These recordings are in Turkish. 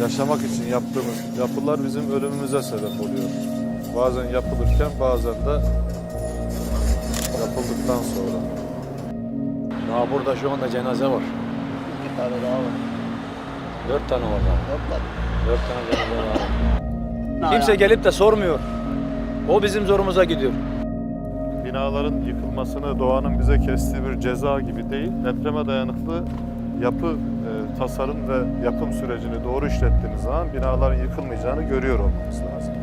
yaşamak için yaptığımız yapılar bizim ölümümüze sebep oluyor. Bazen yapılırken bazen de yapıldıktan sonra. Daha burada şu anda cenaze var. İki tane daha var. Dört tane var daha. Toplam. Dört tane cenaze var. Kimse gelip de sormuyor. O bizim zorumuza gidiyor. Binaların yıkılmasını doğanın bize kestiği bir ceza gibi değil, depreme dayanıklı yapı tasarım ve yapım sürecini doğru işlettiğimiz zaman binaların yıkılmayacağını görüyor olmamız lazım.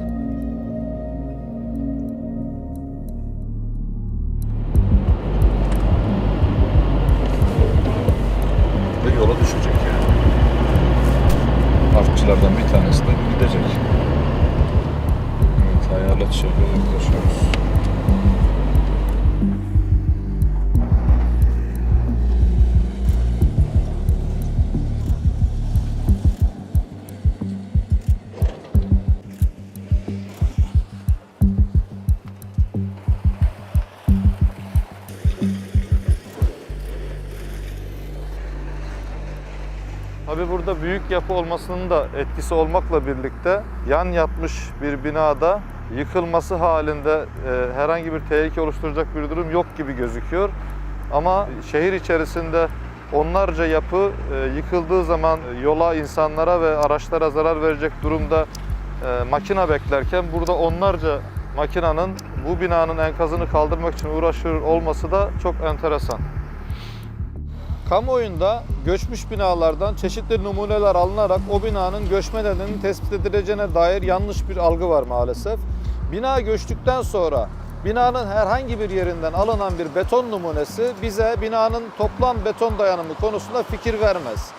ve yola düşecek yani. Artçılardan bir tanesi de gidecek. Evet, hayalet şehre yaklaşıyoruz. Burada büyük yapı olmasının da etkisi olmakla birlikte yan yatmış bir binada yıkılması halinde e, herhangi bir tehlike oluşturacak bir durum yok gibi gözüküyor. Ama şehir içerisinde onlarca yapı e, yıkıldığı zaman yola, insanlara ve araçlara zarar verecek durumda e, makina beklerken burada onlarca makinanın bu binanın enkazını kaldırmak için uğraşıyor olması da çok enteresan. Kamuoyunda göçmüş binalardan çeşitli numuneler alınarak o binanın göçme nedeninin tespit edileceğine dair yanlış bir algı var maalesef. Bina göçtükten sonra binanın herhangi bir yerinden alınan bir beton numunesi bize binanın toplam beton dayanımı konusunda fikir vermez.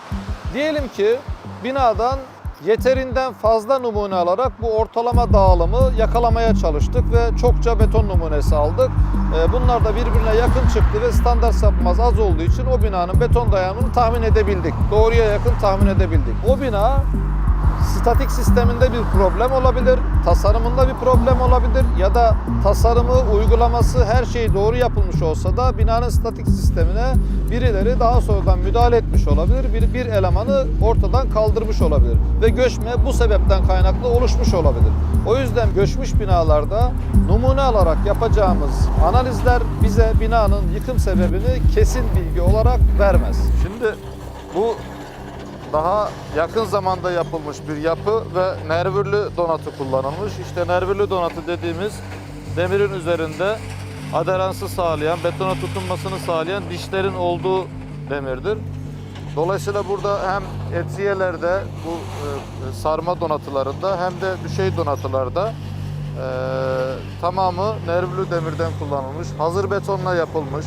Diyelim ki binadan yeterinden fazla numune alarak bu ortalama dağılımı yakalamaya çalıştık ve çokça beton numunesi aldık. Ee, Bunlar da birbirine yakın çıktı ve standart sapmaz az olduğu için o binanın beton dayanımını tahmin edebildik. Doğruya yakın tahmin edebildik. O bina statik sisteminde bir problem olabilir, tasarımında bir problem olabilir ya da tasarımı, uygulaması her şey doğru yapılmış olsa da binanın statik sistemine birileri daha sonradan müdahale etmiş olabilir, bir, bir elemanı ortadan kaldırmış olabilir ve göçme bu sebepten kaynaklı oluşmuş olabilir. O yüzden göçmüş binalarda numune alarak yapacağımız analizler bize binanın yıkım sebebini kesin bilgi olarak vermez. Şimdi bu daha yakın zamanda yapılmış bir yapı ve nervürlü donatı kullanılmış. İşte nervürlü donatı dediğimiz demirin üzerinde aderansı sağlayan, betona tutunmasını sağlayan dişlerin olduğu demirdir. Dolayısıyla burada hem etsiyelerde bu e, sarma donatılarında hem de düşey donatılarda e, tamamı nervürlü demirden kullanılmış. Hazır betonla yapılmış.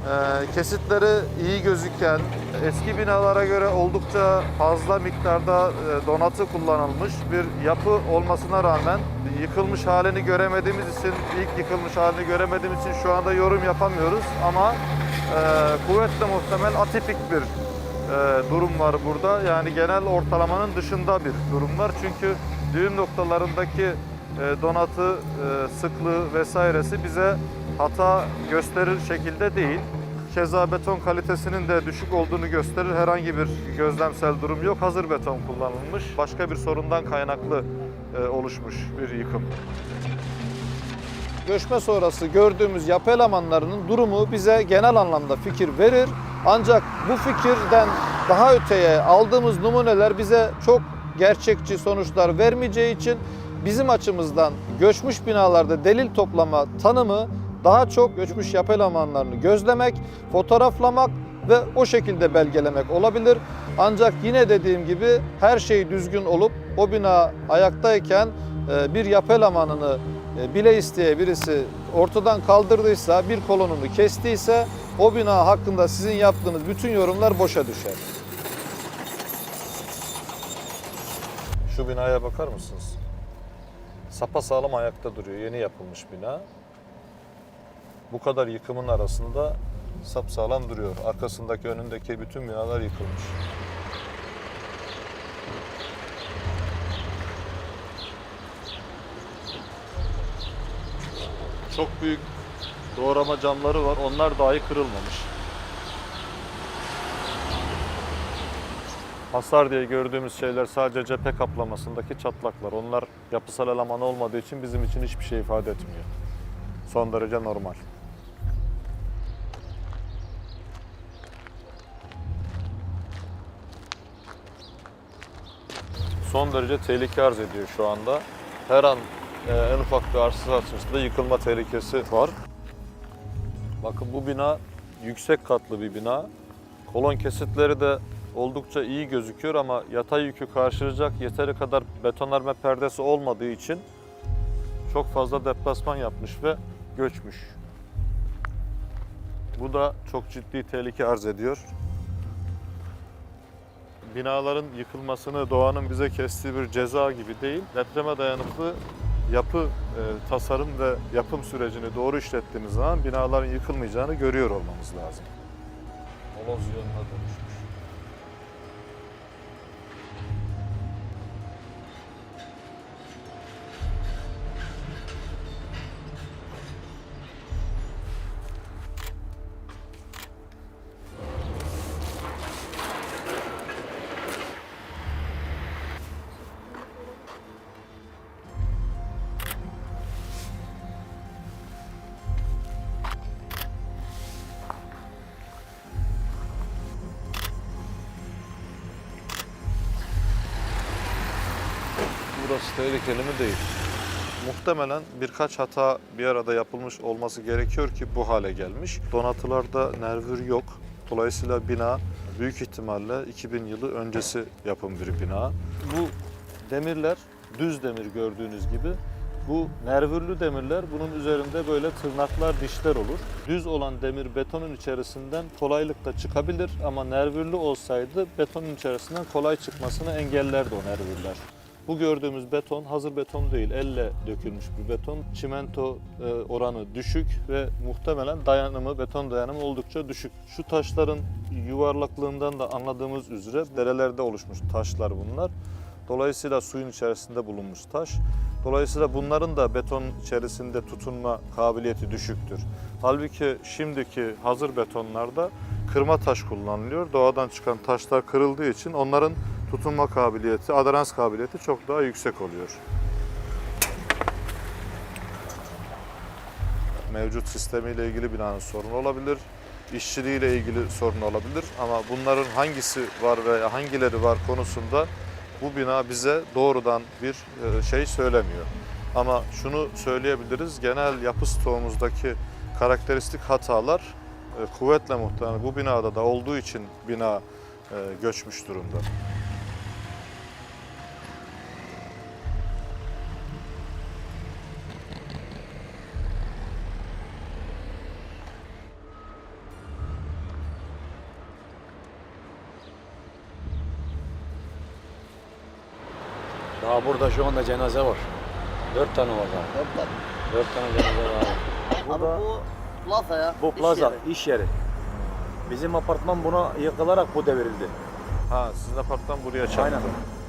Ee, kesitleri iyi gözüken, eski binalara göre oldukça fazla miktarda e, donatı kullanılmış bir yapı olmasına rağmen yıkılmış halini göremediğimiz için, ilk yıkılmış halini göremediğimiz için şu anda yorum yapamıyoruz ama e, kuvvetle muhtemel atipik bir e, durum var burada. Yani genel ortalamanın dışında bir durum var. Çünkü düğüm noktalarındaki donatı, sıklığı vesairesi bize hata gösterir şekilde değil. Keza beton kalitesinin de düşük olduğunu gösterir. Herhangi bir gözlemsel durum yok. Hazır beton kullanılmış. Başka bir sorundan kaynaklı e, oluşmuş bir yıkım. Göçme sonrası gördüğümüz yapı elemanlarının durumu bize genel anlamda fikir verir. Ancak bu fikirden daha öteye aldığımız numuneler bize çok gerçekçi sonuçlar vermeyeceği için bizim açımızdan göçmüş binalarda delil toplama tanımı daha çok göçmüş yapı elemanlarını gözlemek, fotoğraflamak ve o şekilde belgelemek olabilir. Ancak yine dediğim gibi her şey düzgün olup o bina ayaktayken e, bir yapı elemanını e, bile isteye birisi ortadan kaldırdıysa, bir kolonunu kestiyse o bina hakkında sizin yaptığınız bütün yorumlar boşa düşer. Şu binaya bakar mısınız? Sapa sağlam ayakta duruyor. Yeni yapılmış bina. Bu kadar yıkımın arasında sapsağlam duruyor. Arkasındaki, önündeki bütün binalar yıkılmış. Çok büyük doğrama camları var. Onlar dahi kırılmamış. Hasar diye gördüğümüz şeyler sadece cephe kaplamasındaki çatlaklar. Onlar yapısal eleman olmadığı için bizim için hiçbir şey ifade etmiyor. Son derece normal. Son derece tehlike arz ediyor şu anda. Her an e, en ufak bir arsız atışında yıkılma tehlikesi var. Bakın bu bina yüksek katlı bir bina. Kolon kesitleri de oldukça iyi gözüküyor ama yatay yükü karşılayacak yeteri kadar betonarme perdesi olmadığı için çok fazla deplasman yapmış ve göçmüş. Bu da çok ciddi tehlike arz ediyor. Binaların yıkılmasını doğanın bize kestiği bir ceza gibi değil, depreme dayanıklı yapı e, tasarım ve yapım sürecini doğru işlettiğimiz zaman binaların yıkılmayacağını görüyor olmamız lazım. Moloz yoluna dönüşmüş. Burası tehlikeli mi değil. Muhtemelen birkaç hata bir arada yapılmış olması gerekiyor ki bu hale gelmiş. Donatılarda nervür yok. Dolayısıyla bina büyük ihtimalle 2000 yılı öncesi yapım bir bina. Bu demirler düz demir gördüğünüz gibi. Bu nervürlü demirler bunun üzerinde böyle tırnaklar, dişler olur. Düz olan demir betonun içerisinden kolaylıkla çıkabilir ama nervürlü olsaydı betonun içerisinden kolay çıkmasını engellerdi o nervürler. Bu gördüğümüz beton hazır beton değil, elle dökülmüş bir beton. Çimento e, oranı düşük ve muhtemelen dayanımı, beton dayanımı oldukça düşük. Şu taşların yuvarlaklığından da anladığımız üzere derelerde oluşmuş taşlar bunlar. Dolayısıyla suyun içerisinde bulunmuş taş. Dolayısıyla bunların da beton içerisinde tutunma kabiliyeti düşüktür. Halbuki şimdiki hazır betonlarda kırma taş kullanılıyor. Doğadan çıkan taşlar kırıldığı için onların tutunma kabiliyeti, aderans kabiliyeti çok daha yüksek oluyor. Mevcut sistemiyle ilgili binanın sorunu olabilir, işçiliğiyle ilgili sorun olabilir ama bunların hangisi var veya hangileri var konusunda bu bina bize doğrudan bir e, şey söylemiyor. Ama şunu söyleyebiliriz, genel yapı stoğumuzdaki karakteristik hatalar e, kuvvetle muhtemelen bu binada da olduğu için bina e, göçmüş durumda. Daha burada şu anda cenaze var. Dört tane var daha. Dört tane. Dört tane cenaze var. Abi Burada bu plaza ya. bu iş plaza, yeri. iş yeri. Bizim apartman buna yıkılarak bu devrildi. Ha sizin apartman buraya çarptı. Aynen.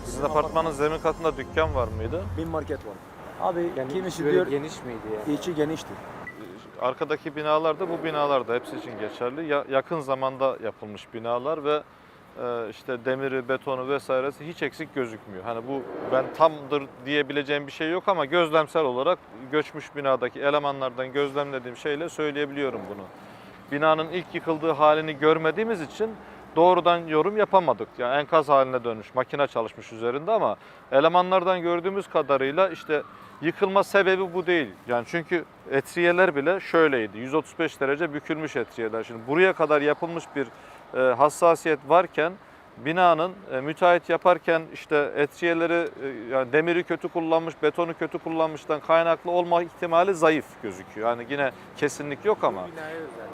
Sizin Bizim apartmanın zemin katında dükkan var mıydı? Bin market var. Abi Yani kimisi diyor geniş miydi ya? içi genişti. Arkadaki binalar da bu binalar da hepsi için geçerli. Ya- yakın zamanda yapılmış binalar ve işte demiri, betonu vesairesi hiç eksik gözükmüyor. Hani bu ben tamdır diyebileceğim bir şey yok ama gözlemsel olarak göçmüş binadaki elemanlardan gözlemlediğim şeyle söyleyebiliyorum bunu. Binanın ilk yıkıldığı halini görmediğimiz için doğrudan yorum yapamadık. Yani enkaz haline dönmüş, makine çalışmış üzerinde ama elemanlardan gördüğümüz kadarıyla işte yıkılma sebebi bu değil. Yani çünkü etriyeler bile şöyleydi. 135 derece bükülmüş etriyeler. Şimdi buraya kadar yapılmış bir hassasiyet varken binanın e, müteahhit yaparken işte etriyeleri e, yani demiri kötü kullanmış, betonu kötü kullanmıştan kaynaklı olma ihtimali zayıf gözüküyor. Yani yine kesinlik yok ama.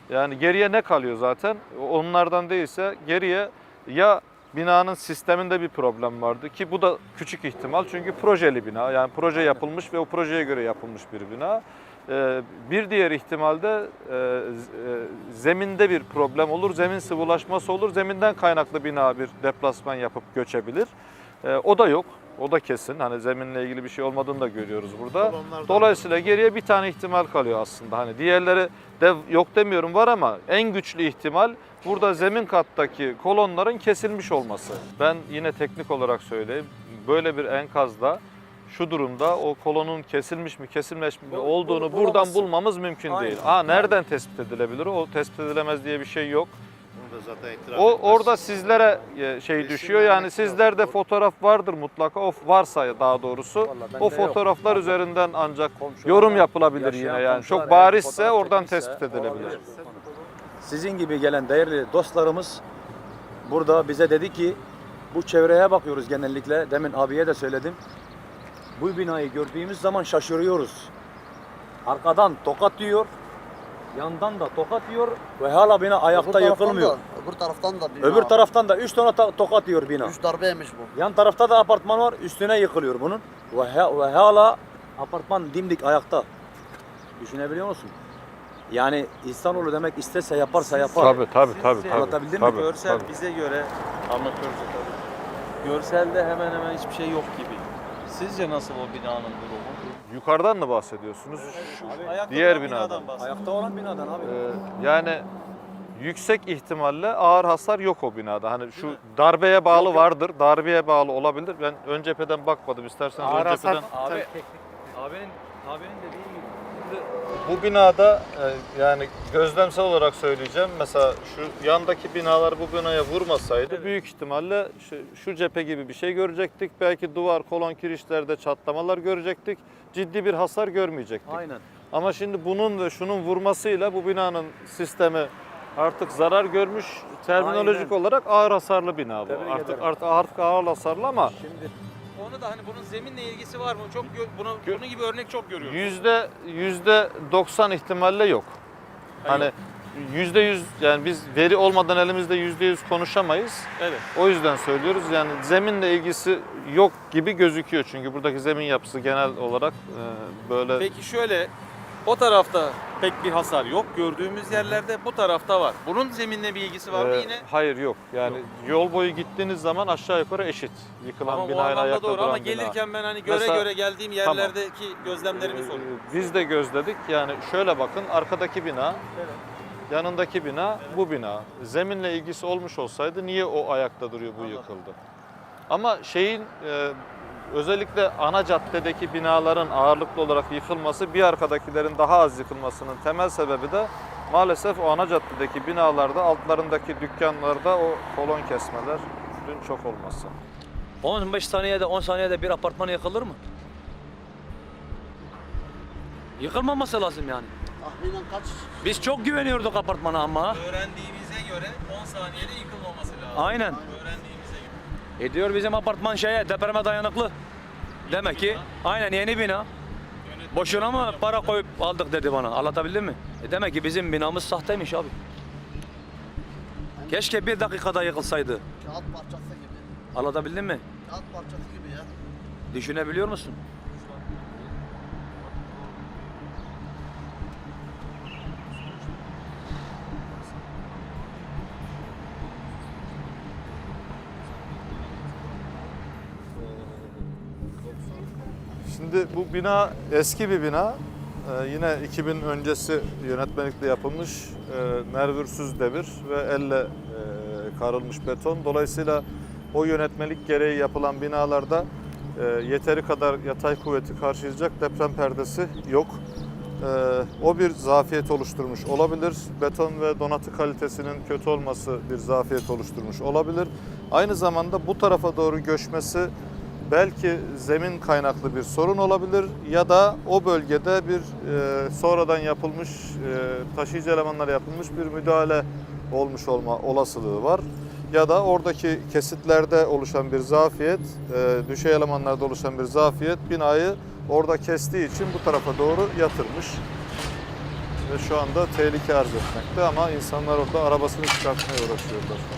Yani geriye ne kalıyor zaten? Onlardan değilse geriye ya binanın sisteminde bir problem vardı ki bu da küçük ihtimal çünkü projeli bina. Yani proje yapılmış ve o projeye göre yapılmış bir bina. Ee, Bir diğer ihtimalde e, e, zeminde bir problem olur, zemin sıvılaşması olur, zeminden kaynaklı bina bir deplasman yapıp göçebilir. Ee, O da yok. O da kesin. Hani zeminle ilgili bir şey olmadığını da görüyoruz burada. Dolayısıyla geriye bir tane ihtimal kalıyor aslında. Hani diğerleri de yok demiyorum var ama en güçlü ihtimal burada zemin kattaki kolonların kesilmiş olması. Ben yine teknik olarak söyleyeyim. Böyle bir enkazda şu durumda o kolonun kesilmiş mi kesilmemiş mi Bu- olduğunu bunu buradan bulamazsın. bulmamız mümkün Aynen. değil. Ha nereden tespit edilebilir? O tespit edilemez diye bir şey yok. Bunu da zaten itiraf O etmez. orada sizlere e, şey Resim düşüyor. Yani sizlerde yok. fotoğraf vardır mutlaka. O varsa daha doğrusu Vallahi bende o yok. fotoğraflar Ama üzerinden ancak komşulardan yorum yapılabilir yaşayan yine yani. komşular Çok eğer barizse fotoğraf oradan çekmişse tespit edilebilir. olabilir. Sizin gibi gelen değerli dostlarımız burada bize dedi ki bu çevreye bakıyoruz genellikle. Demin abiye de söyledim. Bu binayı gördüğümüz zaman şaşırıyoruz. Arkadan tokat yiyor. Yandan da tokat yiyor ve hala bina ayakta Öbür yıkılmıyor. Da, öbür taraftan da bina. Öbür taraftan da 3 tane ta- tokat yiyor bina. Üç darbeymiş bu. Yan tarafta da apartman var, üstüne yıkılıyor bunun. Ve, ve hala apartman dimdik ayakta. Düşünebiliyor musun? Yani insanoğlu demek istese yaparsa yapar. Tabii tabii tabii. Sizce tabii, anlatabildim mi? tabii, Görsel tabii. bize göre amatörce tabii. Görselde hemen hemen hiçbir şey yok gibi. Sizce nasıl o binanın durumu? Yukarıdan mı bahsediyorsunuz? Ayakta Diğer duran binadan. bahsediyorum. Ayakta olan binadan abi. Ee, yani yüksek ihtimalle ağır hasar yok o binada. Hani şu darbeye bağlı vardır. Darbeye bağlı olabilir. Ben ön cepheden bakmadım. İsterseniz ön cepheden. Abi, abinin, abinin dediği. Bu binada e, yani gözlemsel olarak söyleyeceğim. Mesela şu yandaki binalar bu binaya vurmasaydı büyük ihtimalle şu, şu cephe gibi bir şey görecektik. Belki duvar, kolon, kirişlerde çatlamalar görecektik. Ciddi bir hasar görmeyecektik. Aynen. Ama şimdi bunun ve şunun vurmasıyla bu binanın sistemi artık zarar görmüş. Terminolojik Aynen. olarak ağır hasarlı bina bu. Tebrik Artık artık artık ağır hasarlı ama Şimdi Onu da hani bunun zeminle ilgisi var mı? Çok bunu bunun gibi örnek çok görüyoruz. yüzde yüzde 90 ihtimalle yok. Hani yüzde yüz yani biz veri olmadan elimizde yüzde yüz konuşamayız. Evet. O yüzden söylüyoruz yani zeminle ilgisi yok gibi gözüküyor çünkü buradaki zemin yapısı genel olarak e, böyle Peki şöyle o tarafta pek bir hasar yok. Gördüğümüz yerlerde bu tarafta var. Bunun zeminle bir ilgisi var mı Ee, yine? Hayır yok. Yani yol boyu gittiğiniz zaman aşağı yukarı eşit. Yıkılan Tamam o binayla anlamda ayakta doğru duran ama bina. gelirken ben hani göre Mesela- göre geldiğim Tamam. yerlerdeki gözlemlerimi Ee, soruyorum. Biz de gözledik. Yani şöyle bakın arkadaki bina, yanındaki bina, bu bina. Zeminle ilgisi olmuş olsaydı niye o ayakta duruyor bu yıkıldı? Ama şeyin e, özellikle ana caddedeki binaların ağırlıklı olarak yıkılması bir arkadakilerin daha az yıkılmasının temel sebebi de maalesef o ana caddedeki binalarda altlarındaki dükkanlarda o kolon kesmeler dün çok olması. 15 saniyede 10 saniyede bir apartman yıkılır mı? Yıkılmaması lazım yani. Tahminen kaç? Biz çok güveniyorduk apartmana ama. Öğrendiğimize göre 10 saniyede yıkılmaması lazım. Aynen. Öğrendiğimize göre. E diyor bizim apartman şeye depreme dayanıklı. Demek ki aynen yeni bina. Boşuna mı para koyup aldık dedi bana. Anlatabildim mi? E demek ki bizim binamız sahteymiş abi. Keşke bir dakikada yıkılsaydı. Kağıt parçası gibi. Anlatabildim mi? Kağıt parçası gibi ya. Düşünebiliyor musun? Şimdi bu bina eski bir bina. Ee, yine 2000 öncesi yönetmelikle yapılmış e, nervürsüz demir ve elle e, karılmış beton. Dolayısıyla o yönetmelik gereği yapılan binalarda e, yeteri kadar yatay kuvveti karşılayacak deprem perdesi yok. E, o bir zafiyet oluşturmuş olabilir. Beton ve donatı kalitesinin kötü olması bir zafiyet oluşturmuş olabilir. Aynı zamanda bu tarafa doğru göçmesi belki zemin kaynaklı bir sorun olabilir ya da o bölgede bir e, sonradan yapılmış e, taşıyıcı elemanlar yapılmış bir müdahale olmuş olma olasılığı var. Ya da oradaki kesitlerde oluşan bir zafiyet, e, düşey elemanlarda oluşan bir zafiyet binayı orada kestiği için bu tarafa doğru yatırmış. Ve şu anda tehlike arz etmekte ama insanlar orada arabasını çıkartmaya uğraşıyorlar.